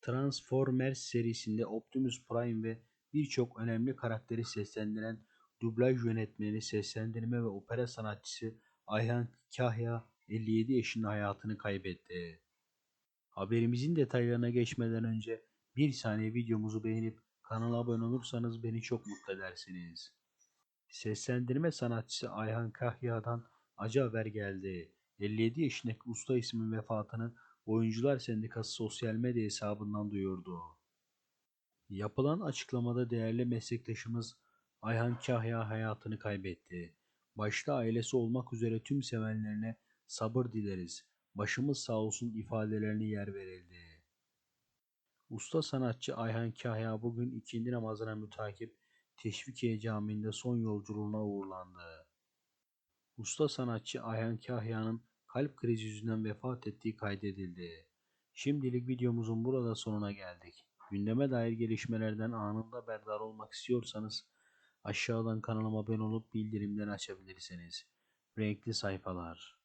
Transformers serisinde Optimus Prime ve birçok önemli karakteri seslendiren dublaj yönetmeni, seslendirme ve opera sanatçısı Ayhan Kahya 57 yaşında hayatını kaybetti. Haberimizin detaylarına geçmeden önce bir saniye videomuzu beğenip kanala abone olursanız beni çok mutlu edersiniz. Seslendirme sanatçısı Ayhan Kahya'dan acı haber geldi. 57 yaşındaki usta ismin vefatını Oyuncular Sendikası sosyal medya hesabından duyurdu. Yapılan açıklamada değerli meslektaşımız Ayhan Kahya hayatını kaybetti. Başta ailesi olmak üzere tüm sevenlerine sabır dileriz. Başımız sağ olsun ifadelerine yer verildi. Usta sanatçı Ayhan Kahya bugün ikindi namazına mütakip Teşvikiye Camii'nde son yolculuğuna uğurlandı. Usta sanatçı Ayhan Kahya'nın kalp krizi yüzünden vefat ettiği kaydedildi. Şimdilik videomuzun burada sonuna geldik. Gündeme dair gelişmelerden anında haberdar olmak istiyorsanız aşağıdan kanalıma abone olup bildirimleri açabilirsiniz. Renkli sayfalar.